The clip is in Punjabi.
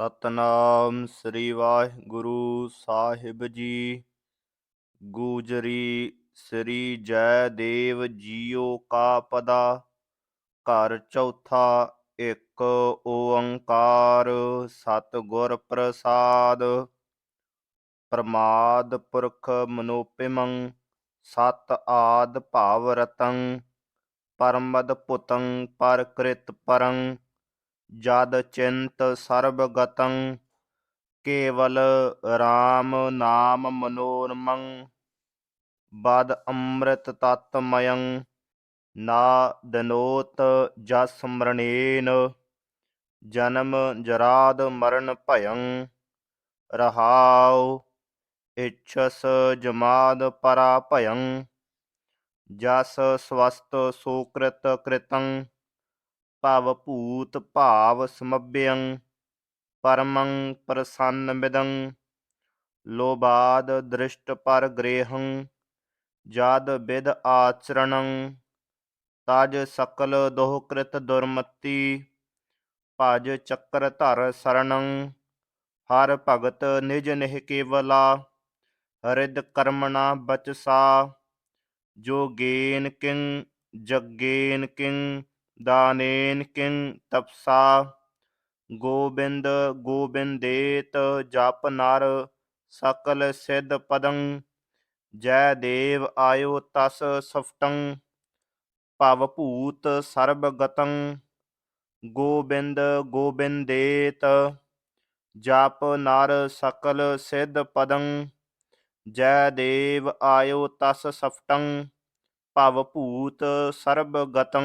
ਸਤਨਾਮ ਸ੍ਰੀ ਵਾਹਿਗੁਰੂ ਸਾਹਿਬ ਜੀ। ਗੂਜਰੀ ਸ੍ਰੀ ਜੈ ਦੇਵ ਜੀਓ ਕਾ ਪਦਾ, ਘਰ ਚੌਥਾ ਇੱਕ ਓੰਕਾਰ ਸਤਿਗੁਰ ਪ੍ਰਸਾਦ। ਪ੍ਰਮਾਦ ਪੁਰਖ ਮਨੋਪਿਮੰ, ਸਤ ਆਦ ਭਾਵ ਰਤੰ, ਪਰਮਦ ਪੁਤੰ ਪਰਕ੍ਰਿਤ ਪਰੰ। ਜਦ ਚਿੰਤ ਸਰਬ ਗਤੰ ਕੇਵਲ RAM ਨਾਮ ਮਨੋਰਮੰ, ਬਦ ਅੰਮ੍ਰਿਤ ਤਤਮਯੰ, ਨਾ ਦਿਨੋਤ ਜਸ ਮਰਣੇਨ, ਜਨਮ ਜਰਾਦ ਮਰਨ ਭਯੰ, ਰਹਾਉ ਇਛਸ ਜਮਾਦ ਪਰਾ ਭਯੰ ਜਸ ਸਵਸਤ ਸੋਕ੍ਰਿਤ ਕ੍ਰਿਤੰ। ਭਵ ਭੂਤ ਭਾਵ ਸਮਭਯੰ, ਪਰਮੰ ਪ੍ਰਸੰਨ ਮਿਦੰ। ਲੋਬਾਦ ਦ੍ਰਿਸ਼ਟ ਪਰ ਗ੍ਰੇਹੰ, ਜਾਦ ਵਿਦ ਆਚਰਣੰ। ਤਜ ਸਕਲ ਦੋਹ ਕ੍ਰਿਤ ਦੁਰਮਤੀ, ਭਜ ਚੱਕਰ ਧਰ ਸਰਣੰ। ਹਰ ਭਗਤ ਨਿਜ ਨਿਹ ਕੇਵਲਾ ਹਰਿਦ ਕਰਮਣਾ ਬਚਸਾ। ਜੋ ਗੇਨ ਕਿੰ ਜਗੇਨ ਕਿੰ ਦਾਨੇਨ ਕਿੰ ਤਪਸਾ ਗੋਬਿੰਦ ਗੋਬਿੰਦੇਤ ਜਪ ਨਰ ਸਕਲ ਸਿਧ ਪਦੰ ਜੈ ਦੇਵ ਆਇਓ ਤਸ ਸਫਟੰ ਭਵ ਭੂਤ ਸਰਬ ਗਤੰ ਗੋਬਿੰਦ ਗੋਬਿੰਦੇਤ ਜਪ ਨਰ ਸਕਲ ਸਿਧ ਪਦੰ ਜੈ ਦੇਵ ਆਇਓ ਤਸ ਸਫਟੰ ਭਵ ਭੂਤ ਸਰਬ ਗਤੰ